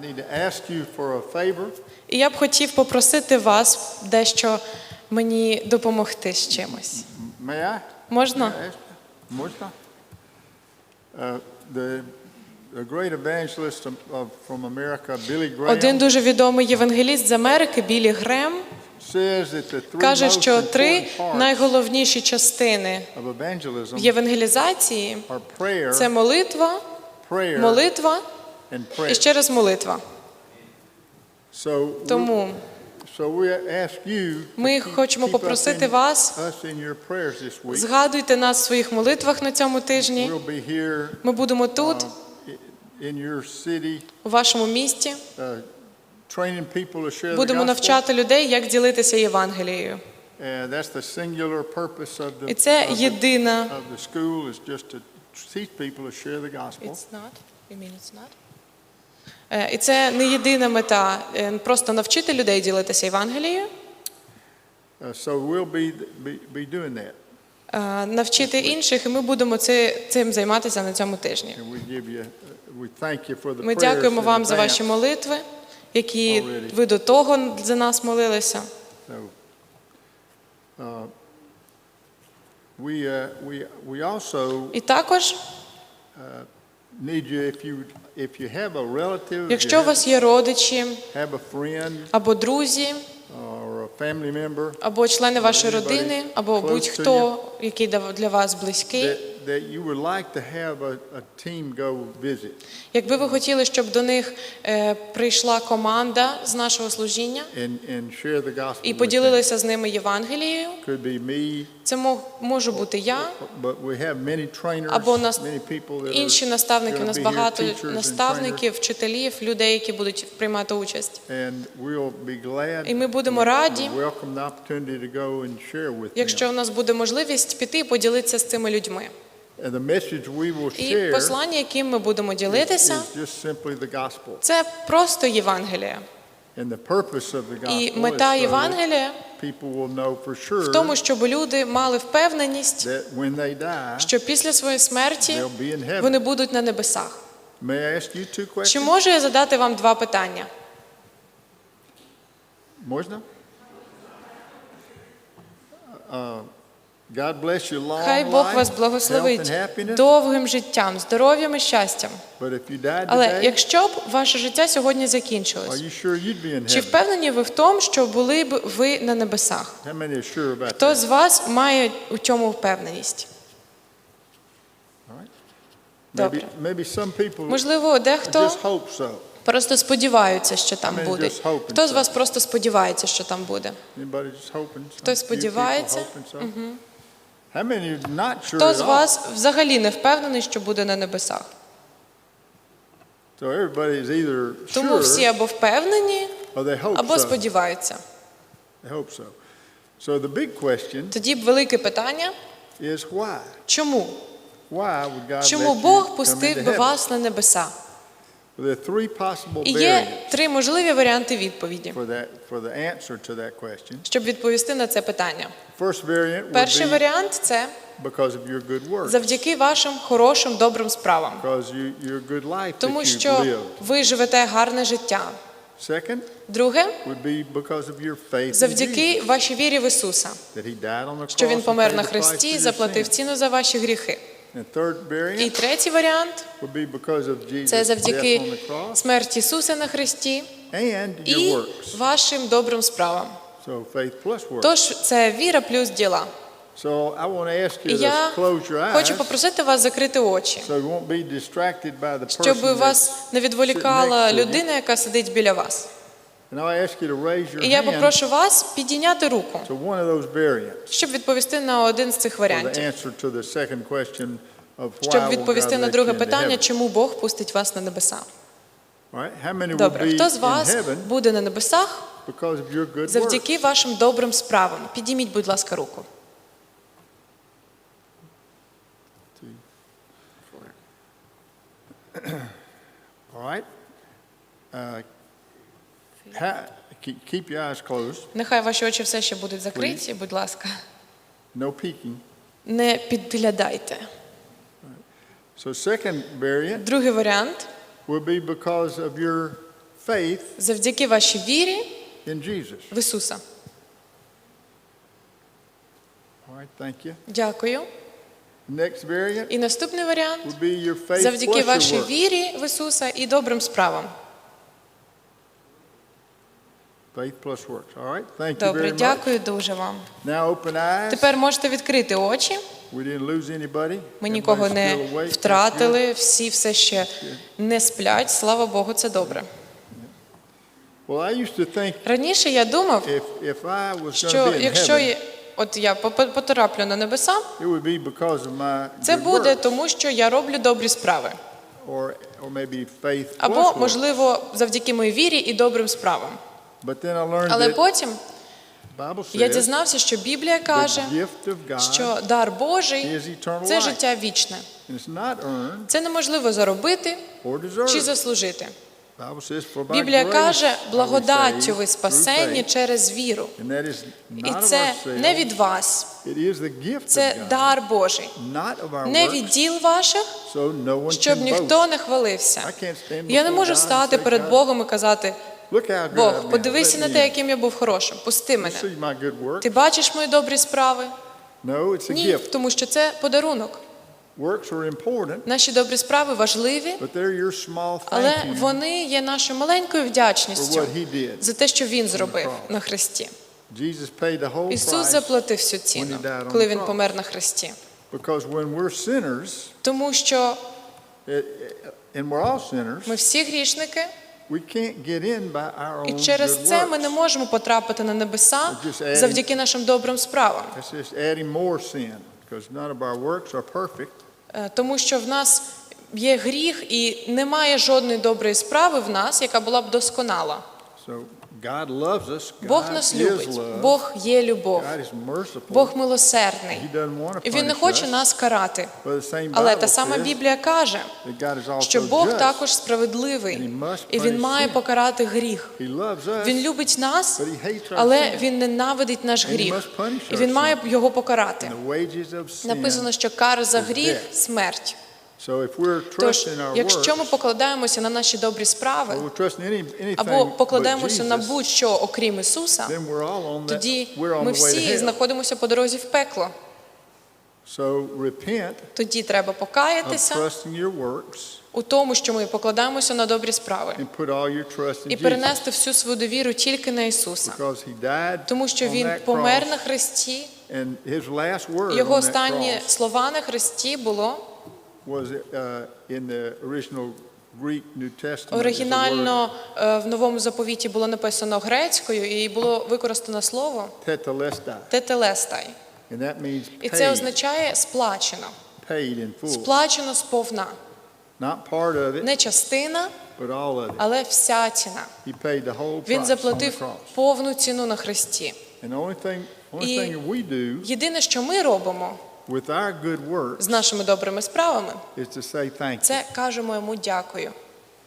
need to ask you for a favor. І я б хотів попросити вас дещо мені допомогти з чимось. May I? Можна? May I ask you? Можна? Uh, the, the great evangelist of, from America, Billy Graham, Один дуже відомий євангеліст з Америки Білі Грем says that the three каже, most що три important parts найголовніші частини of evangelism євангелізації are prayer, це молитва, prayer, молитва і ще раз молитва. Тому ми хочемо попросити вас, згадуйте нас в своїх молитвах на цьому тижні. Ми будемо тут, uh, у вашому місті. uh, Будемо навчати людей, як ділитися Євангелією. І це єдина. It's not? You mean it's not? Е, І це не єдина мета е, просто навчити людей ділитися Євангелією, Uh, so we'll be, be, be doing that. е, навчити інших, і ми будемо цим займатися на цьому тижні. Uh, Ми дякуємо вам за ваші молитви, які ви до того за нас молилися. Uh, І також, need you, if you, if you have a relative, якщо у вас є родичі або друзі, або члени вашої родини, або будь-хто, який для вас близький, that, that you would like to have a, a team go visit. якби ви хотіли, щоб до них е, прийшла команда з нашого служіння і поділилися з ними Євангелією, це можу бути я, або нас- інші наставники. У нас багато наставників, вчителів, людей, які будуть приймати участь. І ми будемо раді, Якщо у нас буде можливість піти і поділитися з цими людьми. And the message we will І послання, яким ми будемо ділитися, is just simply the gospel. це просто gospel І мета Євангелія в тому, щоб люди мали впевненість, що після своєї смерті вони будуть на небесах. Чи можу я задати вам два питання? Можна? Хай Бог вас благословить довгим життям, здоров'ям і щастям. Але якщо б ваше життя сьогодні закінчилось, чи впевнені ви в тому, що були б ви на небесах? Хто з вас має у цьому впевненість? Добре. Можливо, дехто просто сподіваються, що там буде. Хто з вас просто сподівається, що там буде? Хтось сподівається. hoping Хто з вас взагалі не впевнений, що буде на небесах? Тому всі або впевнені, або сподіваються. Тоді велике питання: чому? Чому Бог пустив би вас на небеса? There are three possible І є три можливі варіанти відповіді, щоб відповісти на це питання. First variant would Перший варіант це завдяки вашим хорошим добрим справам, because you, your good life тому що ви живете гарне життя. Друге завдяки вашій вірі в Ісуса, що Він помер на your заплатив ціну за ваші гріхи. And І третій варіант це завдяки смерті Ісуса на хресті your і works. вашим добрим справам. So faith plus works. Тож це віра плюс діла. So I want to ask І you to я close your eyes хочу попросити вас закрити очі, so you won't be distracted by the щоб вас не відволікала людина, яка сидить біля вас. I ask you to raise your І я hand попрошу вас підійняти руку, to one of those variants щоб відповісти на один з цих варіантів. Щоб відповісти на друге питання, чому Бог пустить вас на небеса. Добре, хто з вас буде на небесах завдяки вашим добрим справам? Підійміть, будь ласка, руку. Uh. Нехай ваші очі все ще будуть закриті, будь ласка. Не підглядайте. So second variant Другий варіант will be because of your faith завдяки вашій вірі in Jesus. в Ісуса. All right, thank you. Дякую. Next variant І наступний варіант would be your faith завдяки plus your work. вірі в Ісуса і добрим справам. Faith plus works. All right, thank you Добре, very much. дякую дуже вам. Now open eyes. Тепер можете відкрити очі. We didn't lose anybody. Ми нікого не втратили, всі все ще не сплять. Слава Богу, це добре. Раніше я думав, що якщо я- от я потраплю на небеса, це буде тому, що я роблю добрі справи. Або, можливо, завдяки моїй вірі і добрим справам. Але потім я дізнався, що Біблія каже, що дар Божий це життя вічне. Це неможливо заробити чи заслужити. Біблія каже, благодаттю ви спасені через віру. І це не від вас, це дар Божий. Не від діл ваших, щоб ніхто не хвалився. Я не можу стати перед "God, Богом і казати, Бог, подивися на те, яким я був хорошим. Пусти мене. Ти бачиш мої добрі справи? Ні, тому що це подарунок. Наші добрі справи важливі, але вони є нашою маленькою вдячністю за те, що він зробив на whole Ісус заплатив всю ціну, коли він помер на sinners, Тому що ми всі грішники, і через це ми не можемо потрапити на небеса завдяки нашим добрим справам. Е, Тому що в нас є гріх і немає жодної доброї справи в нас, яка була б досконала. So God loves us. Бог нас любить. Бог є любов. Бог милосердний. І Він не хоче нас карати. Але та сама Біблія каже, що Бог також справедливий, і Він має покарати гріх. Він любить нас, але. Він ненавидить наш гріх. І Він має його покарати. Написано, що кара за гріх смерть. So if we're Тож, якщо ми покладаємося на наші добрі справи, або покладаємося на будь-що, окрім Ісуса, тоді ми всі знаходимося по дорозі в пекло. Тоді треба покаятися у тому, що ми покладаємося на добрі справи, і перенести всю свою довіру тільки на Ісуса, тому що Він помер на word Його останні слова на хресті було оригінально е, в новому заповіті було написано грецькою, і було використано слово тетелестай. І це означає сплачено. Сплачено сповна. Не частина, але вся ціна. Він заплатив повну ціну на only І Єдине, що ми робимо with our good works з нашими добрими справами, is to say thank you. це кажемо йому дякую.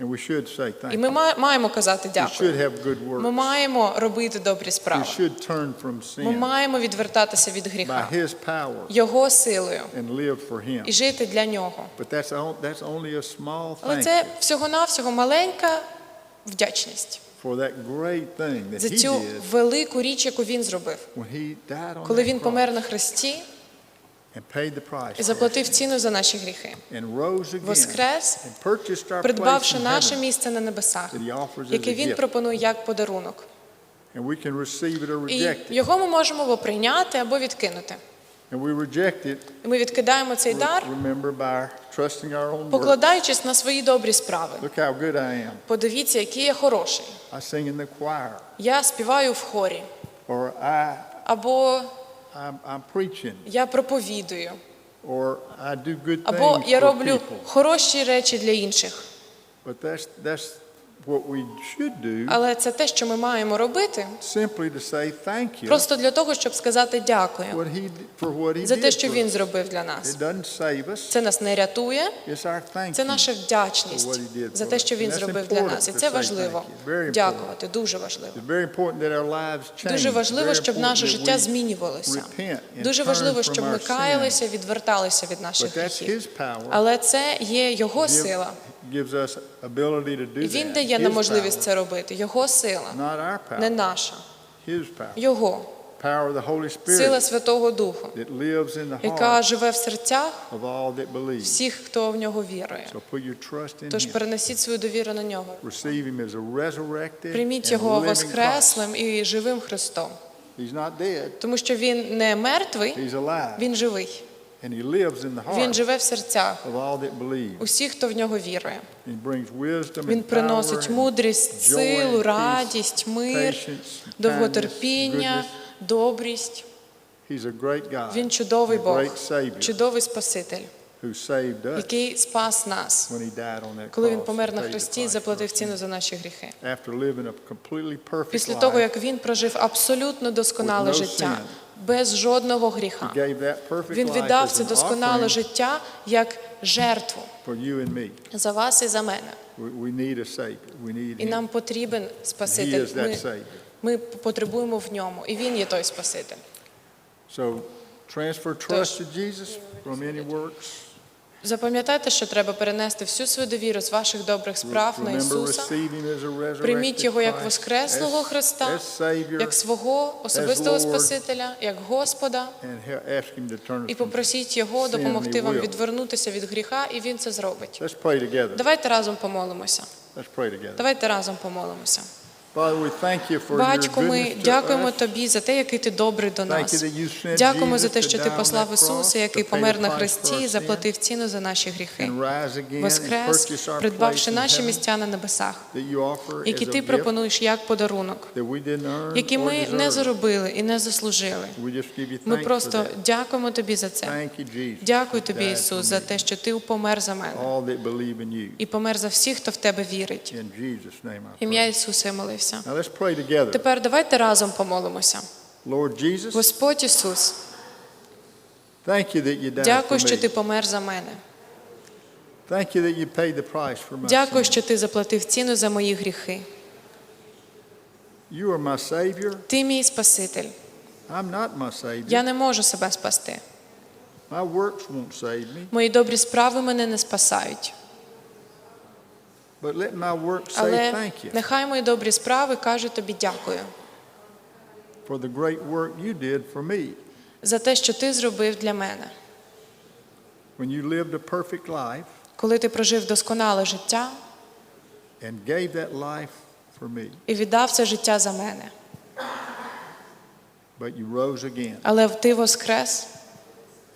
And we should say thank І you. ми маємо казати We should have good Ми маємо робити добрі We should turn from Ми маємо відвертатися від by His power Його силою and live for Him. і жити для нього. But that's, that's only a small Але це всього-навсього маленька вдячність for that great thing that за цю велику річ, яку він зробив, коли він помер на хресті and paid the price і заплатив ціну за наші гріхи. and rose again Воскрес, and purchased our place придбавши наше місце на небесах, яке він пропонує як подарунок. And we can receive it or І reject it. його ми можемо або прийняти, або відкинути. And we reject it, І ми відкидаємо цей дар, покладаючись на свої добрі справи. Подивіться, який я хороший. Я співаю в хорі, або I'm, I'm preaching, я проповідую, or I do good або things я for роблю people. хороші речі для інших. But that's, that's Але це те, що ми маємо робити, просто для того, щоб сказати дякую за те, що він зробив для нас. Це нас не рятує, це наша вдячність за те, що він зробив для нас. І це важливо. Дякувати, дуже важливо. Дуже важливо, щоб наше життя змінювалося. Дуже важливо, щоб ми каялися, відверталися від наших гріхів. Але це є його сила gives us ability to do І він that. дає нам His можливість це робити. Його сила, not our power. не наша, His power. його Power of the Holy сила Spirit Святого Духу, that lives in the яка heart живе в серцях of all that believe. всіх, хто в нього вірує. So put your trust in Тож Him. перенесіть свою довіру на нього. Receive Him as a resurrected Прийміть and його living Christ. воскреслим і живим Христом, He's not dead. тому що він не мертвий, He's alive. він живий. And He lives in the Він heart живе в серцях of all believe. усіх, хто в нього вірує. He brings wisdom Він приносить мудрість, силу, радість, мир, довготерпіння, добрість. He's a great God. Він чудовий Бог, чудовий Спаситель, який спас нас, коли він помер на хресті і заплатив ціну за наші гріхи. Після того, як він прожив абсолютно досконале життя. Без жодного гріха, він віддав це досконале життя як жертву за вас і за мене. І нам потрібен Спаситель. Ми, ми потребуємо в ньому, і він є той Спаситель. So transfer trust to Jesus from any works. Запам'ятайте, що треба перенести всю свою довіру з ваших добрих справ на Ісуса. Прийміть його як воскреслого Христа, як свого особистого Спасителя, як Господа, і попросіть Його допомогти вам відвернутися від гріха, і Він це зробить. Давайте разом помолимося. Давайте разом помолимося. Батько, ми дякуємо. Тобі за те, який ти добрий до нас. Дякуємо за те, що ти послав Ісуса, який помер на хресті і заплатив ціну за наші гріхи. Воскрес, придбавши наші місця на небесах, які ти пропонуєш як подарунок, які ми не заробили і не заслужили. Ми просто дякуємо тобі за це. Дякую тобі, Ісус, за те, що ти помер за мене і помер за всіх, хто в тебе вірить. Ім'я. Ісуса я молився. Now let's pray together. Тепер давайте разом помолимося. Господь Ісус, thank you that you died дякую, що ти помер за мене. Thank you that you paid the price for my Дякую, що ти заплатив ціну за мої гріхи. Ти мій Спаситель. Я не можу себе спасти. Мої добрі справи мене не спасають. but let my works say Але нехай мої добрі справи кажуть тобі дякую for the great work you did for me. за те, що ти зробив для мене. When you lived a perfect life Коли ти прожив досконале життя and gave that life for me, і віддав це життя за мене. but you rose again. Але ти воскрес,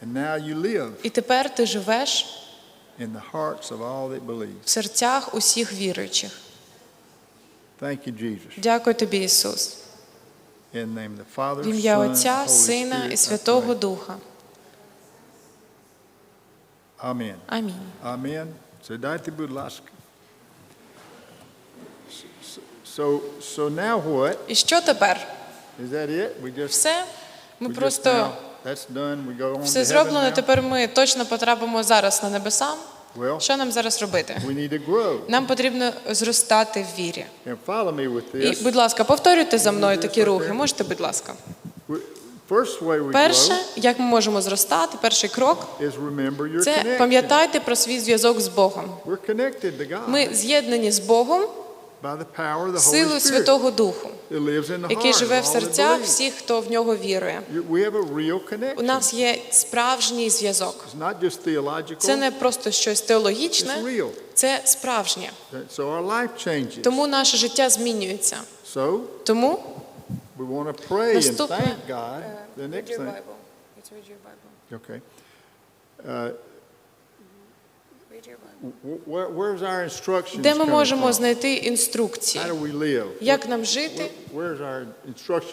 And now you live і тепер ти живеш in the hearts of all that believe. в серцях усіх віруючих. Thank you, Jesus. Дякую тобі, Ісус. In the name of the Father, В ім'я Son, Отця, Holy Сина Spirit, і Святого pray. Духа. Amen. Амінь. Amen. Сідайте, будь ласка. So, so now what? І що тепер? Is that it? We just, Все? Ми we just просто now, that's done. We go on все to heaven зроблено. now? Тепер ми точно потрапимо зараз на небеса. Well, Що нам зараз робити? we need to grow. Нам потрібно зростати в вірі. And follow me with І, this. будь ласка, повторюйте за мною такі рухи. Можете, будь ласка. We- First way we Перше, як ми можемо зростати, перший крок is remember your це connection. пам'ятайте про свій зв'язок з Богом. We're connected to God Ми з'єднані з Богом by the power of the Holy силою Spirit Святого Духу, that lives in the який heart живе в серцях всіх, хто в нього вірує. You- We have a real У connection. нас є справжній зв'язок. It's not just theological. Це не просто щось It's теологічне, real. це справжнє. So our life changes. Тому наше життя змінюється. So Тому we want to pray and Наступне, thank God. The next thing. Okay. Uh, де ми можемо знайти інструкції, як нам жити,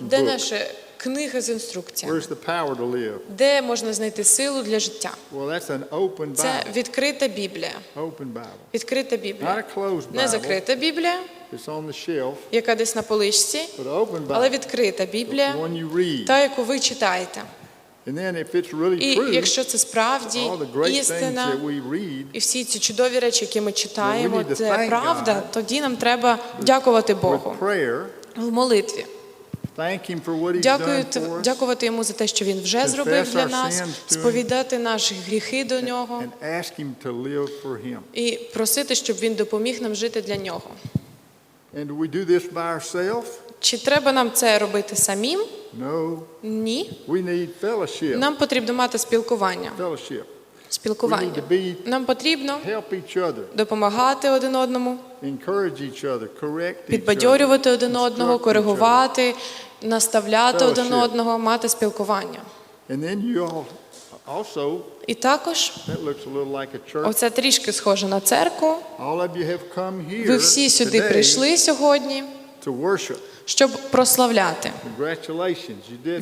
де наша книга з інструкціями, де можна знайти силу для життя. Це відкрита Біблія. Відкрита Біблія. Не закрита Біблія, яка десь на поличці, але відкрита Біблія, та, яку ви читаєте. І якщо це справді істина, і всі ці чудові речі, які ми читаємо, це правда, тоді нам треба дякувати Богу. в молитві. Дякую, дякувати йому за те, що він вже зробив для нас, сповідати наші гріхи до нього. і просити, щоб він допоміг нам жити для нього. Чи треба нам це робити самим? No. Ні. We need fellowship. Нам потрібно мати спілкування. Fellowship. Спілкування. Нам потрібно допомагати один одному, підбадьорювати один одного, коригувати, наставляти один одного, мати спілкування. І також оце трішки схоже на церкву. Ви всі сюди прийшли сьогодні. Щоб прославляти.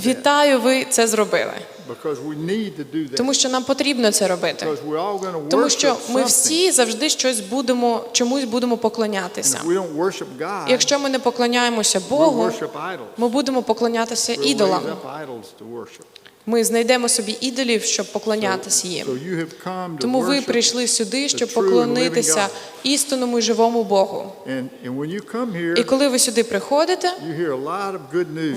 Вітаю, ви це зробили. Тому що нам потрібно це робити. Тому що ми всі завжди щось будемо, чомусь будемо поклонятися. don't Якщо ми не поклоняємося Богу, ми будемо поклонятися ідолам. Ми знайдемо собі ідолів, щоб поклонятися їм. Тому ви прийшли сюди, щоб поклонитися істинному і живому Богу. І коли ви сюди приходите,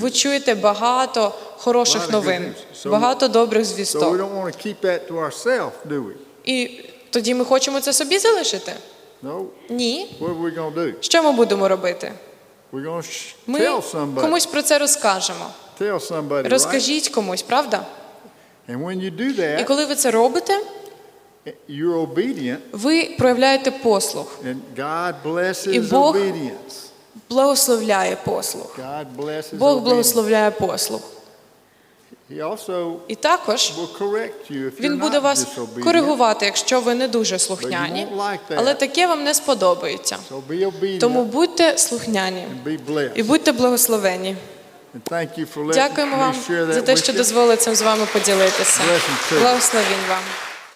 ви чуєте багато хороших новин, багато добрих звісток. І тоді ми хочемо це собі залишити? Ні. Що ми будемо робити? Ми комусь про це розкажемо. Tell somebody? Розкажіть комусь, правда? And when you do І коли ви це робите, you're obedient, ви проявляєте послух, and God blesses І Бог obedience. благословляє послух. God blesses Бог obedience. благословляє послух. He also І також will correct you if you're він буде not вас disobedient. коригувати, якщо ви не дуже слухняні. Але таке вам не сподобається. So be obedient Тому будьте слухняні and be blessed. і будьте благословені. Дякуємо вам за те, що дозволили цим з вами поділитися. Благословінь вам.